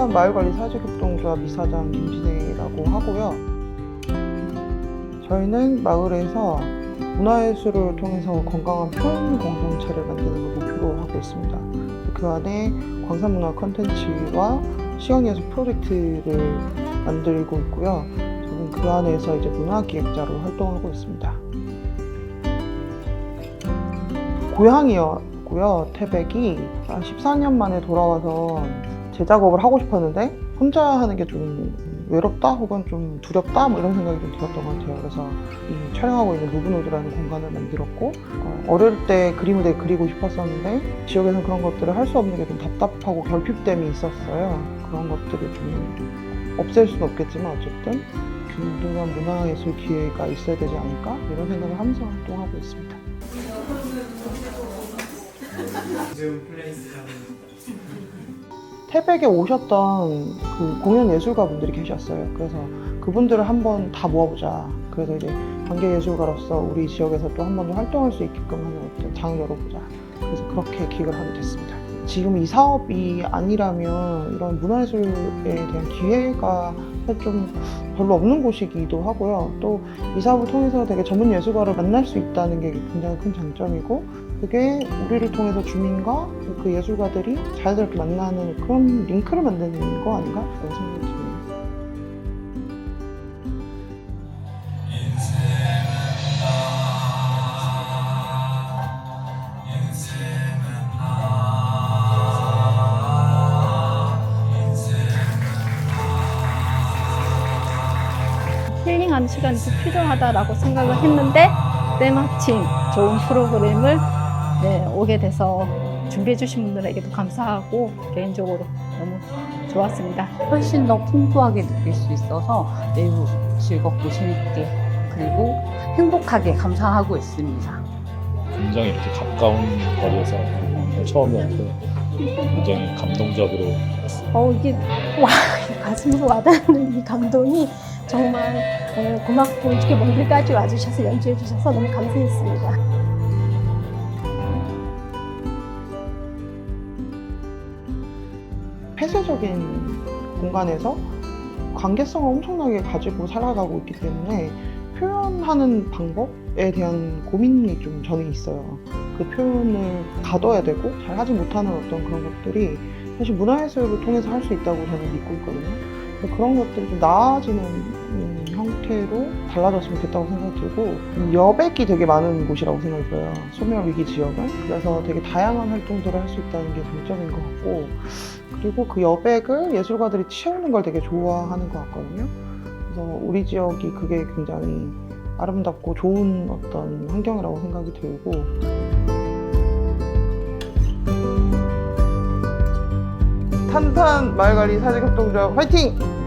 탄탄 마을관리 사직협동조합 이사장 김진혜라고 하고요. 저희는 마을에서 문화예술을 통해서 건강한 표현 공동체를 만드는 걸 목표로 하고 있습니다. 그 안에 광산문화 컨텐츠와 시각예술 프로젝트를 만들고 있고요. 저는 그 안에서 이제 문화기획자로 활동하고 있습니다. 고향이었고요. 태백이 한 14년 만에 돌아와서 제 작업을 하고 싶었는데 혼자 하는 게 좀 외롭다 혹은 좀 두렵다 뭐 이런 생각이 좀 들었던 것 같아요. 그래서 이 촬영하고 있는 무브노드라는 공간을 만들었고 어, 릴때 그림을 되게 그리고 싶었었는데 지역에서는 그런 것들을 할 수 없는 게 좀 답답하고 결핍됨이 있었어요. 그런 것들을 좀 없앨 수는 없겠지만 어쨌든 균등한 문화예술 기회가 있어야 되지 않을까 이런 생각을 하면서 활동하고 있습니다. 무seum 플레이스라는 태백에 오셨던 그 공연 예술가 분들이 계셨어요. 그래서 그분들을 한번 다 모아보자. 그래서 이제 관계 예술가로서 우리 지역에서 또 한번더 활동할 수 있게끔 하는 장을 열어보자. 그래서 그렇게 기획을 하게 됐습니다. 지금 이 사업이 아니라면 이런 문화예술에 대한 기회가 좀 별로 없는 곳이기도 하고요. 또 이 사업을 통해서 되게 전문 예술가를 만날 수 있다는 게 굉장히 큰 장점이고 그게 우리를 통해서 주민과 그 예술가들이 자연스럽게 만나는 그런 링크를 만드는 거 아닌가? 그런 생각이 드네요. 힐링하는 시간이 좀 필요하다라고 생각을 했는데 때마침 좋은 프로그램을 네, 오게 돼서 준비해 주신 분들에게도 감사하고 개인적으로 너무 좋았습니다. 훨씬 더 풍부하게 느낄 수 있어서 매우 즐겁고 재밌게 그리고 행복하게 감상하고 있습니다. 굉장히 이렇게 가까운 거리에서 처음이었는데 굉장히 감동적으로 어 이게 와 가슴으로 와닿는 이 감동이 정말 어, 고맙고 이렇게 먼 길까지 와주셔서 연주해 주셔서 너무 감사했습니다. 폐쇄적인 공간에서 관계성을 엄청나게 가지고 살아가고 있기 때문에 표현하는 방법에 대한 고민이 좀 저는 있어요. 그 표현을 가둬야 되고 잘 하지 못하는 어떤 그런 것들이 사실 문화예술을 통해서 할 수 있다고 저는 믿고 있거든요. 그런 것들이 좀 나아지는 음, 형태로 달라졌으면 좋겠다고 생각이 들고 음, 여백이 되게 많은 곳이라고 생각이 들어요. 소멸 위기 지역은 그래서 되게 다양한 활동들을 할 수 있다는 게 장점인 것 같고 그리고 그 여백을 예술가들이 채우는 걸 되게 좋아하는 것 같거든요. 그래서 우리 지역이 그게 굉장히 아름답고 좋은 어떤 환경이라고 생각이 들고 탄탄 마을관리 사직협동조합 화이팅!